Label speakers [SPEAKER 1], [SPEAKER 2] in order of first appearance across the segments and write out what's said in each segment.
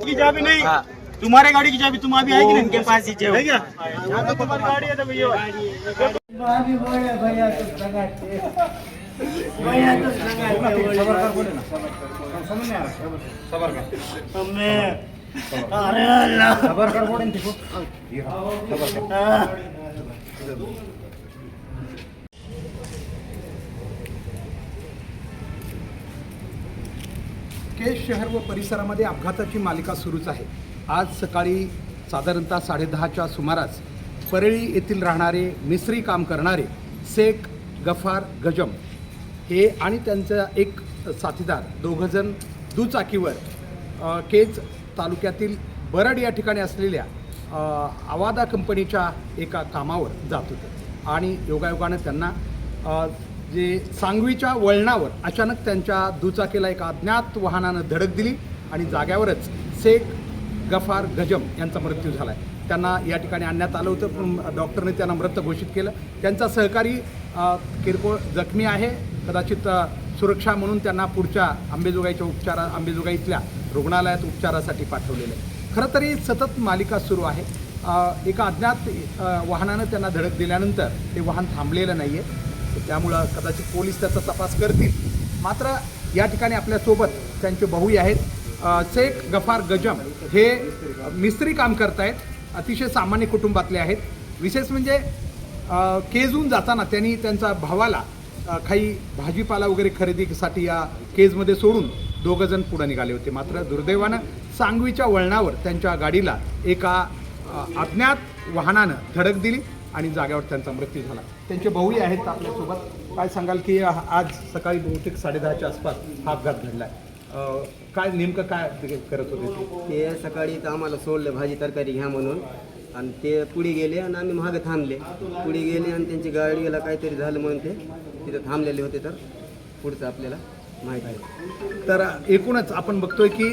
[SPEAKER 1] की चाबी नहीं तुम्हारे गाड़ी की चाबी तुम अभी है कि नहीं
[SPEAKER 2] उनके पास ही
[SPEAKER 1] है क्या? यहाँ तो तुम्हारी गाड़ी है तो भैया अरे अल्लाह
[SPEAKER 3] केज शहर व परिसरामध्ये अपघाताची मालिका सुरूच आहे. आज सकाळी साधारणतः साडेदहाच्या सुमारास परळी येथील राहणारे मिस्त्री काम करणारे शेख गफार गजम हे आणि त्यांचा एक साथीदार दोघंजण दुचाकीवर केज तालुक्यातील बरड या ठिकाणी असलेल्या आवादा कंपनीच्या एका कामावर जात होते. आणि योगायोगानं त्यांना जे सांगवीच्या वळणावर अचानक त्यांच्या दुचाकीला एका अज्ञात वाहनानं धडक दिली आणि जाग्यावरच शेख गफार गजम यांचा मृत्यू झाला आहे त्यांना या ठिकाणी आणण्यात आलं होतं पण डॉक्टरने त्यांना मृत घोषित केलं. त्यांचा सहकारी किरकोळ जखमी आहे. कदाचित सुरक्षा म्हणून त्यांना पुढच्या आंबेजोगाईच्या उपचारा आंबेजोगाईतल्या रुग्णालयात उपचारासाठी पाठवलेलं आहे. खरं तरी सतत मालिका सुरू आहे. एका अज्ञात वाहनानं त्यांना धडक दिल्यानंतर ते वाहन थांबलेलं नाही आहे त्यामुळं कदाचित पोलीस त्याचा तपास करतील. मात्र या ठिकाणी आपल्यासोबत त्यांचे भाऊही आहेत. शेख गफार गजम हे मिस्त्री काम करतायत. अतिशय सामान्य कुटुंबातले आहेत. विशेष म्हणजे केजून केजहून जाताना त्यांनी त्यांच्या भावाला काही भाजीपाला वगैरे खरेदीसाठी या केजमध्ये सोडून दोघं जण पुढे निघाले होते. मात्र दुर्दैवानं सांगवीच्या वळणावर त्यांच्या गाडीला एका अज्ञात वाहनानं धडक दिली. आणि जाग्यावर त्यांचा मृत्यू झाला. त्यांचे भाऊही आहेत आपल्यासोबत. काय सांगाल की आज सकाळी बहुतेक साडेदहाच्या आसपास हा अपघात घडला काय नेमकं काय करत होते ते?
[SPEAKER 2] सकाळी तर आम्हाला सोडलं भाजी तरकारी घ्या म्हणून. आणि ते पुढे गेले आणि आम्ही मागे थांबले. पुढे गेले आणि त्यांची गाडीला काहीतरी झालं म्हणून ते तिथं थांबलेले होते तर पुढचं आपल्याला माहीत आहे
[SPEAKER 3] तर एकूणच आपण बघतोय की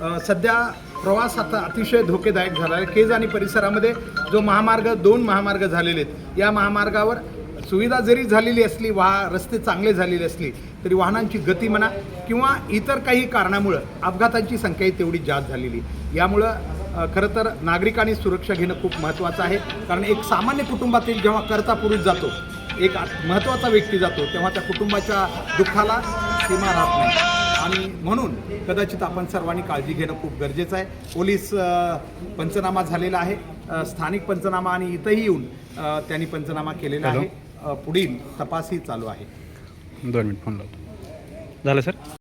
[SPEAKER 3] सध्या प्रवास आता अतिशय धोकेदायक झाला आहे केज आणि परिसरामध्ये जो महामार्ग दोन महामार्ग झालेले आहेत या महामार्गावर सुविधा जरी झालेली असली वाह रस्ते चांगले झालेले असली तरी वाहनांची गती म्हणा किंवा इतर काही कारणामुळं अपघातांची संख्याही तेवढी जास्त झालेली यामुळं खरं तर नागरिकांनी सुरक्षा घेणं खूप महत्त्वाचं आहे. कारण एक सामान्य कुटुंबातील जेव्हा करता पुरुष जातो एक महत्त्वाचा व्यक्ती जातो तेव्हा त्या कुटुंबाच्या दुःखाला सीमा राहत नाही. आणि म्हणून कदाचित आपण सर्वांनी काळजी घेणं खूप गरजेचं आहे. पोलीस पंचनामा झालेला आहे. स्थानिक पंचनामा आणि इथंही येऊन त्यांनी पंचनामा केलेला आहे. पुढील तपासही चालू आहे.
[SPEAKER 4] दोन मिनिट फोन लावतो. झालं सर?